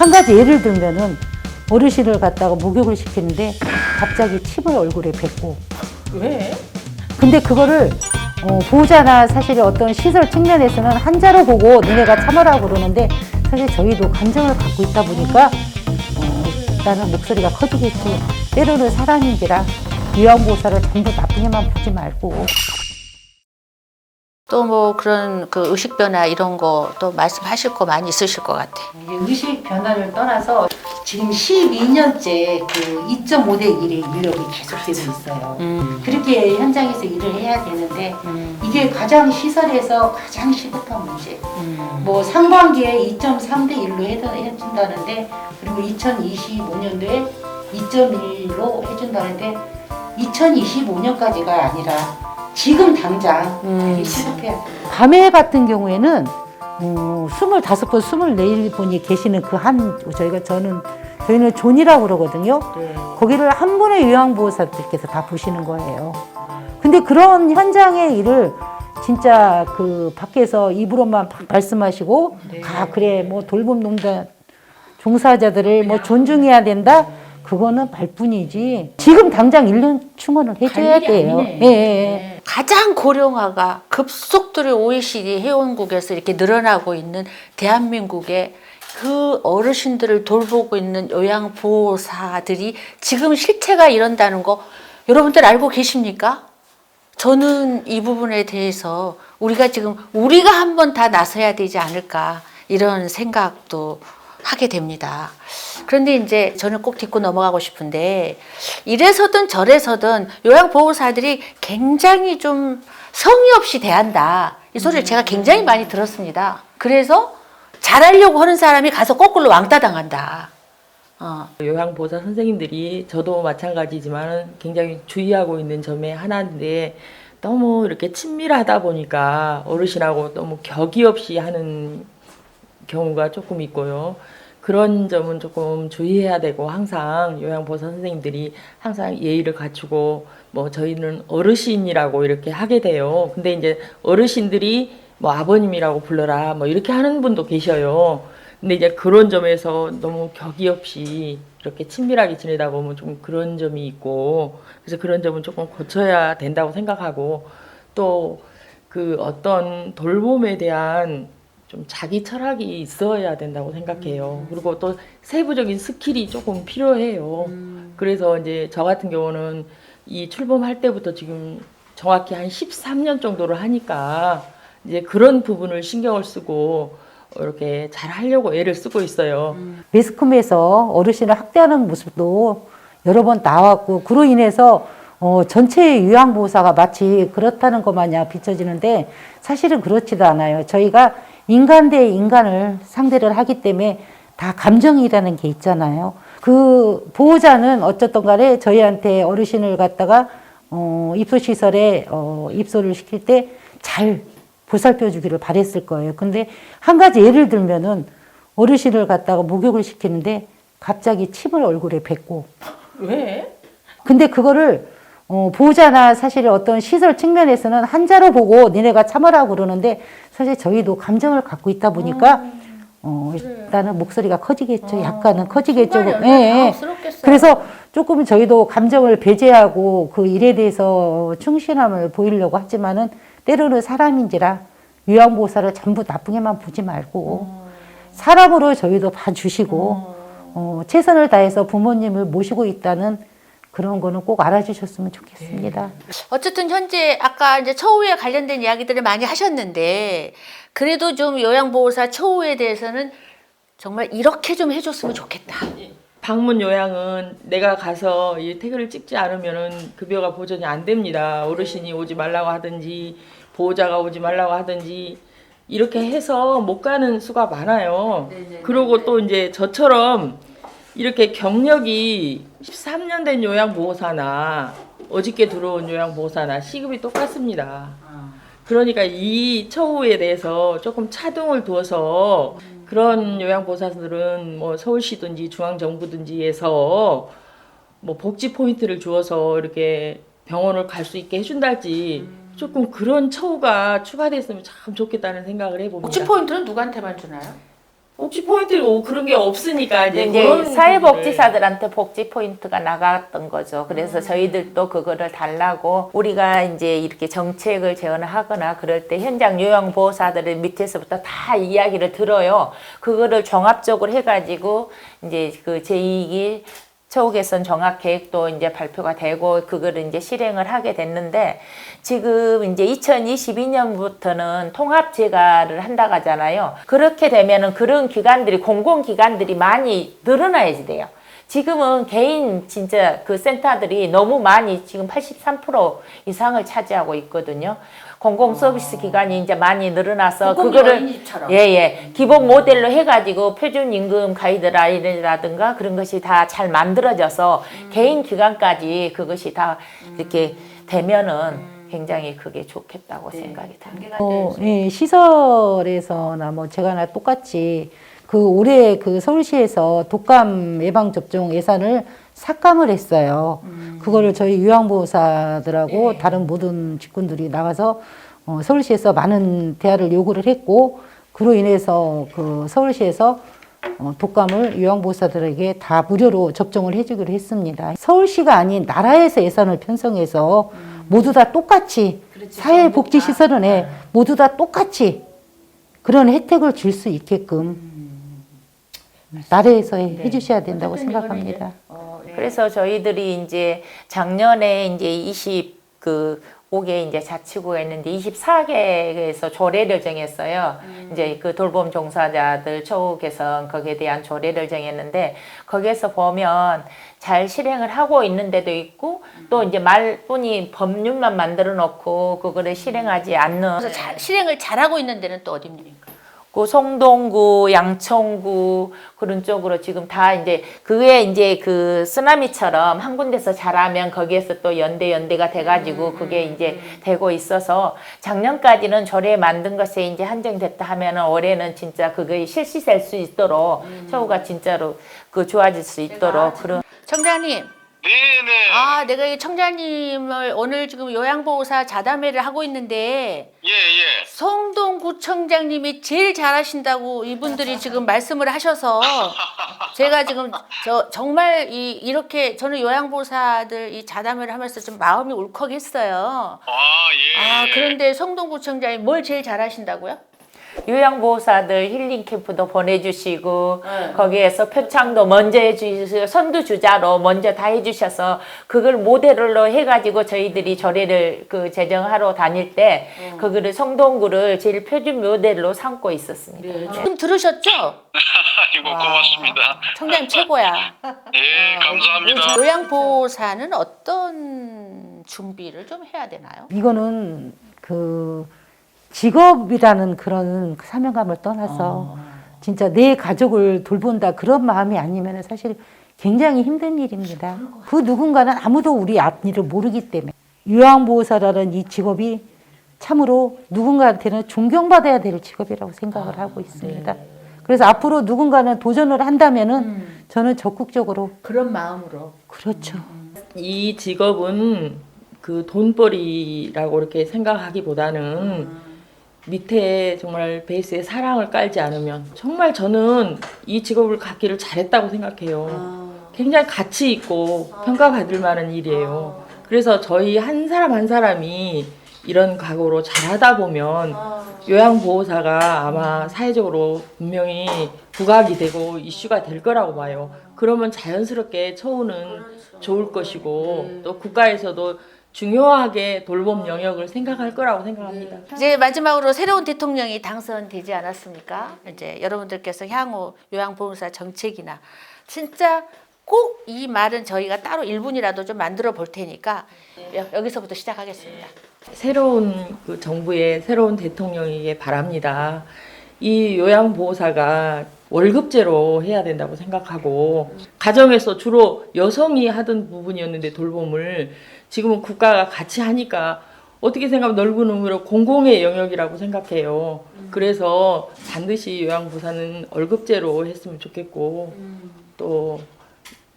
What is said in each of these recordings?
한 가지 예를 들면은 어르신을 갖다가 목욕을 시키는데 갑자기 침을 얼굴에 뱉고. 왜? 근데 그거를 어, 보호자나 사실 어떤 시설 측면에서는 한자로 보고 너네가 참으라고 그러는데 사실 저희도 감정을 갖고 있다 보니까 어, 일단은 목소리가 커지겠지. 때로는 사람인지라 요양보호사를 전부 나쁘게만 보지 말고 또 뭐 그런 그 의식 변화 이런 거 또 말씀하실 거 많이 있으실 것 같아. 의식 변화를 떠나서 지금 12년째 그 2.5대 1의 인력이 계속되고 있어요. 음. 그렇게 현장에서 일을 해야 되는데 음. 이게 가장 시설에서 가장 시급한 문제. 음. 뭐 상반기에 2.3대 1로 해준다는데 그리고 2025년도에 2.1로 해준다는데 2025년까지가 아니라 지금 당장 음. 시급해야 돼요. 밤에 같은 경우에는 어, 25번, 24분이 계시는 그 한 저희가 저는 저희는 존이라고 그러거든요. 네. 거기를 한 분의 요양보호사들께서 다 보시는 거예요. 근데 그런 현장의 일을 진짜 그 밖에서 입으로만 막 말씀하시고 네. 가 그래 뭐 돌봄 농단 종사자들을 뭐 존중해야 된다 그거는 말뿐이지 지금 당장 1년 충원을 해줘야 돼요. 아니네. 가장 고령화가 급속도로 OECD 회원국에서 이렇게 늘어나고 있는 대한민국의 그 어르신들을 돌보고 있는 요양보호사들이 지금 실체가 이런다는 거 여러분들 알고 계십니까? 저는 이 부분에 대해서 우리가 지금 우리가 한번 다 나서야 되지 않을까 이런 생각도 하게 됩니다. 그런데 이제 저는 꼭 짚고 넘어가고 싶은데 이래서든 저래서든 요양보호사들이 굉장히 좀 성의 없이 대한다. 이 소리를 제가 굉장히 많이 들었습니다. 그래서 잘하려고 하는 사람이 가서 거꾸로 왕따 당한다. 어, 요양보호사 선생님들이 저도 마찬가지지만 굉장히 주의하고 있는 점의 하나인데 너무 이렇게 친밀하다 보니까 어르신하고 너무 격이 없이 하는 경우가 조금 있고요. 그런 점은 조금 주의해야 되고 항상 요양보호사 선생님들이 항상 예의를 갖추고 뭐 저희는 어르신이라고 이렇게 하게 돼요. 근데 이제 어르신들이 뭐 아버님이라고 불러라 뭐 이렇게 하는 분도 계셔요. 근데 이제 그런 점에서 너무 격이 없이 이렇게 친밀하게 지내다 보면 좀 그런 점이 있고 그래서 그런 점은 조금 고쳐야 된다고 생각하고 또 그 어떤 돌봄에 대한 좀 자기 철학이 있어야 된다고 생각해요. 그리고 또 세부적인 스킬이 조금 필요해요. 그래서 이제 저 같은 경우는 이 출범할 때부터 지금 정확히 한 13년 정도를 하니까 이제 그런 부분을 신경을 쓰고 이렇게 잘 하려고 애를 쓰고 있어요. 매스컴에서 어르신을 학대하는 모습도 여러 번 나왔고 그로 인해서 어, 전체 요양보호사가 마치 그렇다는 것 마냥 비춰지는데 사실은 그렇지도 않아요. 저희가 인간 대 인간을 상대를 하기 때문에 다 감정이라는 게 있잖아요. 그 보호자는 어쨌든 간에 저희한테 어르신을 갖다가 어, 입소시설에 어, 입소를 시킬 때 잘 보살펴 주기를 바랬을 거예요. 근데 한 가지 예를 들면은 어르신을 갖다가 목욕을 시키는데 갑자기 침을 얼굴에 뱉고 왜? 근데 그거를 어, 보호자나 사실 어떤 시설 측면에서는 한자로 보고 니네가 참으라고 그러는데 사실 저희도 감정을 갖고 있다 보니까 어, 일단은 목소리가 커지겠죠. 약간은 커지겠죠. 예, 예. 그래서 조금 저희도 감정을 배제하고 그 일에 대해서 충실함을 보이려고 하지만은 때로는 사람인지라 요양보호사를 전부 나쁘게만 보지 말고 사람으로 저희도 봐주시고 어, 최선을 다해서 부모님을 모시고 있다는 그런 거는 꼭 알아주셨으면 좋겠습니다. 어쨌든 현재 아까 이제 처우에 관련된 이야기들을 많이 하셨는데 그래도 좀 요양보호사 처우에 대해서는 정말 이렇게 좀 해줬으면 좋겠다. 방문 요양은 내가 가서 이 태그를 찍지 않으면은 급여가 보전이 안 됩니다. 어르신이 오지 말라고 하든지 보호자가 오지 말라고 하든지 이렇게 해서 못 가는 수가 많아요. 그리고 또 이제 저처럼 이렇게 경력이 13년 된 요양보호사나 어저께 들어온 요양보호사나 시급이 똑같습니다. 그러니까 이 처우에 대해서 조금 차등을 두어서 그런 요양보호사들은 뭐 서울시든지 중앙정부든지에서 뭐 복지 포인트를 주어서 이렇게 병원을 갈 수 있게 해준달지 조금 그런 처우가 추가됐으면 참 좋겠다는 생각을 해봅니다. 복지 포인트는 누구한테만 주나요? 복지 포인트 뭐 그런 게 없으니까 이제, 이제 사회복지사들한테 복지 포인트가 나갔던 거죠. 그래서 음. 저희들도 그거를 달라고 우리가 이제 이렇게 정책을 제언하거나 그럴 때 현장 요양보호사들을 밑에서부터 다 이야기를 들어요. 그거를 종합적으로 해가지고 이제 그 제2기 처우 개선 정학 계획도 이제 발표가 되고 그거를 이제 실행을 하게 됐는데 지금 이제 2022년부터는 통합 재가를 한다고 하잖아요. 그렇게 되면은 그런 기관들이 공공 기관들이 많이 늘어나야지 돼요. 지금은 개인 진짜 그 센터들이 너무 많이 지금 83% 이상을 차지하고 있거든요. 공공 서비스 기관이 이제 많이 늘어나서 공공 그거를 어린이집처럼. 예, 예. 기본 모델로 해가지고 표준 임금 가이드라인이라든가 그런 것이 다 잘 만들어져서 개인 기관까지 그것이 다 이렇게 되면은 굉장히 그게 좋겠다고 생각이 듭니다. 어, 예, 시설에서나 뭐 제가나 똑같이 그 올해 그 서울시에서 독감 예방 접종 예산을 삭감을 했어요. 그거를 저희 요양보호사들하고 다른 모든 직군들이 나가서 어, 서울시에서 많은 대화를 요구를 했고 그로 인해서 그 서울시에서 어, 독감을 요양보호사들에게 다 무료로 접종을 해주기로 했습니다. 서울시가 아닌 나라에서 예산을 편성해서 모두 다 똑같이 사회복지시설은 예, 모두 다 똑같이 그런 혜택을 줄 수 있게끔 나라에서 해- 해주셔야 된다고 생각합니다. 그래서 저희들이 이제 작년에 이제 20 그 5개 이제 자치구가 있는데 24개에서 조례를 정했어요. 이제 그 돌봄 종사자들 처우 개선 거기에 대한 조례를 정했는데 거기에서 보면 잘 실행을 하고 있는 데도 있고 또 이제 말뿐이 법률만 만들어 놓고 그거를 실행하지 않는 그래서 잘- 실행을 잘하고 있는 데는 또 어디입니까? 그 송동구, 양천구 그런 쪽으로 지금 다 이제 그게 이제 그 쓰나미처럼 한 군데서 잘하면 거기에서 또 연대 연대가 돼가지고 그게 이제 되고 있어서 작년까지는 조례 만든 것에 이제 한정됐다 하면은 올해는 진짜 그게 실시될 수 있도록 처우가 진짜로 그 좋아질 수 있도록 그런 청장님, 네네. 아 내가 이 청장님을 오늘 지금 요양보호사 자담회를 하고 있는데 예, 예. 성동구청장님이 제일 잘하신다고 이분들이 지금 말씀을 하셔서 제가 지금 저 정말 이 이렇게 저는 요양보호사들 이 자담회를 하면서 좀 마음이 울컥했어요. 아, 예. 아 예. 그런데 성동구청장님 뭘 제일 잘하신다고요? 요양보호사들 힐링 캠프도 보내주시고 네. 거기에서 표창도 먼저 해주셔서 선두주자로 먼저 다 해주셔서 그걸 모델로 해가지고 저희들이 조례를 그 제정하러 다닐 때 음. 그거를 성동구를 제일 표준 모델로 삼고 있었습니다. 네. 지금 들으셨죠? 아이고, 고맙습니다. 청장님 최고야. 예, 감사합니다. 요양보호사는 어떤 준비를 좀 해야 되나요? 이거는 그 직업이라는 그런 사명감을 떠나서 진짜 내 가족을 돌본다 그런 마음이 아니면 사실 굉장히 힘든 일입니다. 그 누군가는 아무도 우리 앞일을 모르기 때문에 요양보호사라는 이 직업이 참으로 누군가한테는 존경받아야 될 직업이라고 생각을 하고 있습니다. 그래서 앞으로 누군가는 도전을 한다면은 저는 적극적으로 그런 마음으로. 그렇죠. 이 직업은 그 돈벌이라고 이렇게 생각하기보다는 밑에 정말 베이스에 사랑을 깔지 않으면 정말 저는 이 직업을 갖기를 잘했다고 생각해요. 굉장히 가치 있고 평가받을 만한 일이에요. 그래서 저희 한 사람 한 사람이 이런 각오로 잘하다 보면 요양보호사가 아마 사회적으로 분명히 부각이 되고 이슈가 될 거라고 봐요. 그러면 자연스럽게 처우는 좋을 것이고 또 국가에서도 중요하게 돌봄 영역을 생각할 거라고 생각합니다. 이제 마지막으로 새로운 대통령이 당선되지 않았습니까? 이제 여러분들께서 향후 요양보호사 정책이나 진짜 꼭 이 말은 저희가 따로 1분이라도 좀 만들어 볼 테니까 여- 여기서부터 시작하겠습니다. 새로운 그 정부의 새로운 대통령에게 바랍니다. 이 요양보호사가 월급제로 해야 된다고 생각하고 가정에서 주로 여성이 하던 부분이었는데 돌봄을 지금은 국가가 같이 하니까 어떻게 생각하면 넓은 의미로 공공의 영역이라고 생각해요. 그래서 반드시 요양보호사는 월급제로 했으면 좋겠고 또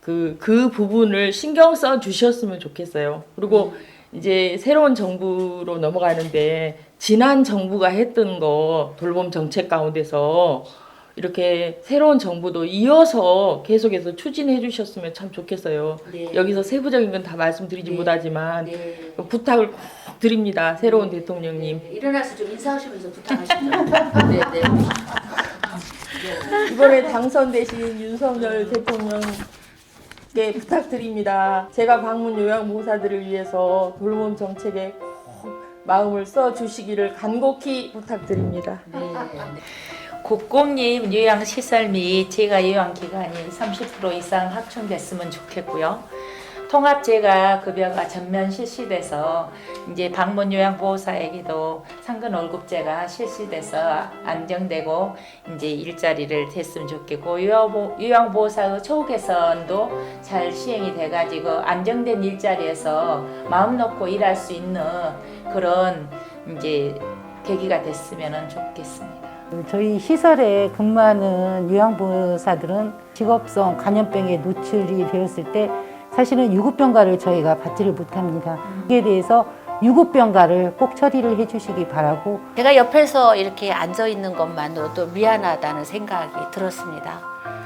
그, 그 부분을 신경 써 주셨으면 좋겠어요. 그리고 이제 새로운 정부로 넘어가는데 지난 정부가 했던 거 돌봄 정책 가운데서 이렇게 새로운 정부도 이어서 계속해서 추진해 주셨으면 참 좋겠어요. 네. 여기서 세부적인 건 다 말씀드리지 네. 못하지만 네. 부탁을 꼭 드립니다. 새로운 대통령님. 일어나서 좀 인사하시면서 부탁하시죠. 네, 네. 이번에 당선되신 윤석열 대통령께 부탁드립니다. 제가 방문 요양보호사들을 위해서 돌봄 정책에 꼭 마음을 써 주시기를 간곡히 부탁드립니다. 국공립 요양시설 및 재가 요양기관이 30% 이상 확충됐으면 좋겠고요. 통합재가 급여가 전면 실시돼서 이제 방문 요양 보호사에게도 상근 월급제가 실시돼서 안정되고 이제 일자리를 됐으면 좋겠고 요양보, 요양보호사의 처우 개선도 잘 시행이 돼가지고 안정된 일자리에서 마음 놓고 일할 수 있는 그런 이제 계기가 됐으면 좋겠습니다. 저희 시설에 근무하는 요양보호사들은 직업성 감염병에 노출이 되었을 때 사실은 유급병가를 저희가 받지를 못합니다. 이에 대해서 유급병가를 꼭 처리를 해주시기 바라고 제가 옆에서 이렇게 앉아 있는 것만으로도 미안하다는 생각이 들었습니다.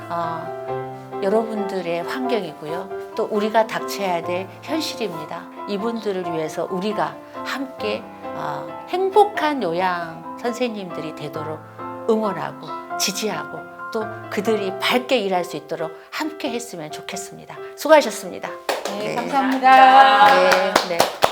어, 여러분들의 환경이고요. 또 우리가 닥쳐야 될 현실입니다. 이분들을 위해서 우리가 함께 어, 행복한 요양 선생님들이 되도록 응원하고 지지하고 또 그들이 밝게 일할 수 있도록 함께 했으면 좋겠습니다. 수고하셨습니다. 네, 감사합니다. 네, 네.